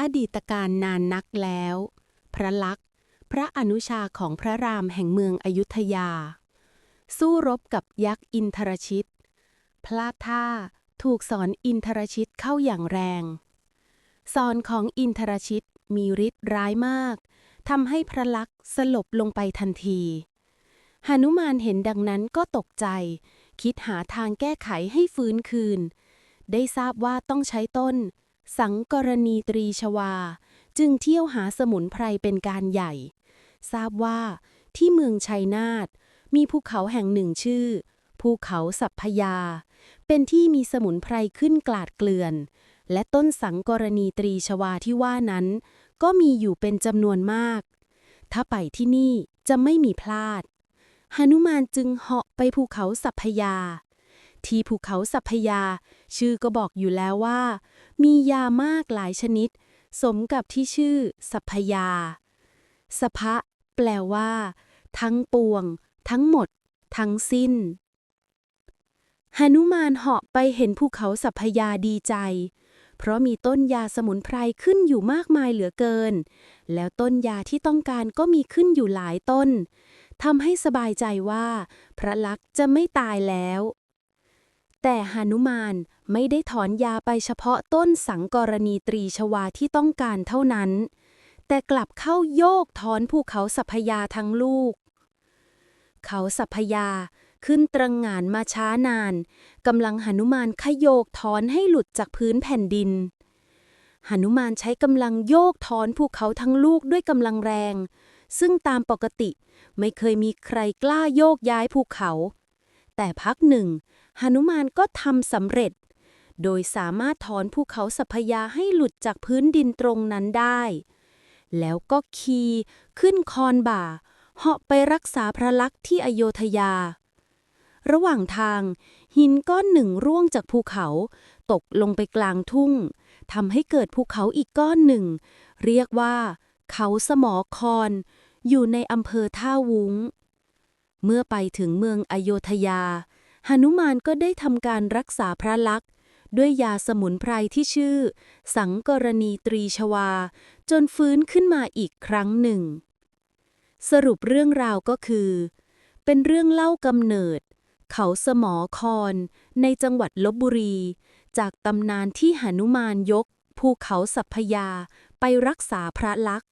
อดีตการนานนักแล้ว พระลักษณ์ พระอนุชาของพระรามแห่งเมืองอยุธยา สู้รบกับยักษ์อินทรชิต พลาดท่าถูกสอนอินทรชิตเข้าอย่างแรง สอนของอินทรชิตมีฤทธิ์ร้ายมากทำให้พระลักษณ์สลบลงไปทันทีหนุมานเห็นดังนั้นก็ตกใจ คิดหาทางแก้ไขให้ฟื้นคืน ได้ทราบว่าต้องใช้ต้น สังกรณีตรีชวา จึงเที่ยวหาสมุนไพรเป็นการใหญ่ ทราบว่าที่เมืองชัยนาทมีภูเขาแห่งหนึ่งชื่อ ภูเขาสัพพยา เป็นที่มีสมุนไพรขึ้นกลาดเกลื่อน และต้นสังกรณีตรีชวาที่ว่านั้น ก็มีอยู่เป็นจำนวนมาก ถ้าไปที่นี่จะไม่มีพลาดหนุมานจึงเหาะไปภูเขาสัพพยา ที่ภูเขาสัพยา ชื่อก็บอกอยู่แล้วว่า มียามากหลายชนิด สมกับที่ชื่อสัพยาสภะแปลว่า ทั้งปวง ทั้งหมด ทั้งสิ้นหนุมานเหาะไปเห็นภูเขาสัพยาดีใจ เพราะมีต้นยาสมุนไพรขึ้นอยู่มากมายเหลือเกิน แล้วต้นยาที่ต้องการก็มีขึ้นอยู่หลายต้นทำให้สบายใจว่า พระลักษณ์จะไม่ตายแล้ว แต่หานุมานไม่ได้ถอนยาไปเฉพาะต้นสังกรณีตรีชวาที่ต้องการเท่านั้น แต่กลับเข้าโยกถอนภูเขาสัพยาทั้งลูก เขาสัพยาขึ้นตรงงานมาช้านานกำลังหนุมานขยโยกถอนให้หลุดจากพื้นแผ่นดินหนุมานใช้กำลังโยกถอนภูเขาทั้งลูกด้วยกำลังแรง ซึ่งตามปกติไม่เคยมีใครกล้าโยกย้ายภูเขา แต่พักหนึ่ง หนุมานก็ทำสำเร็จ โดยสามารถถอนภูเขาสัพยาให้หลุดจากพื้นดินตรงนั้นได้ แล้วก็ขี่ขึ้นคอนบ่า เหาะไปรักษาพระลักษณ์ที่อโยธยา ระหว่างทาง หินก้อนหนึ่งร่วงจากภูเขา ตกลงไปกลางทุ่งทำให้เกิดภูเขาอีกก้อนหนึ่ง เรียกว่า เขาสมอคอนอยู่ในอำเภอท่าวุ้ง เมื่อไปถึงเมืองอโยธยา หนุมานก็ได้ทำการรักษาพระลักษณ์ด้วยยาสมุนไพรที่ชื่อ สังกรณีตรีชวา จนฟื้นขึ้นมาอีกครั้งหนึ่ง สรุปเรื่องราวก็คือ เป็นเรื่องเล่ากำเนิด เขาสมอคอนในจังหวัดลบบุรี จากตำนานที่หนุมานยก ภูเขาสัพพยาไปรักษาพระลักษณ์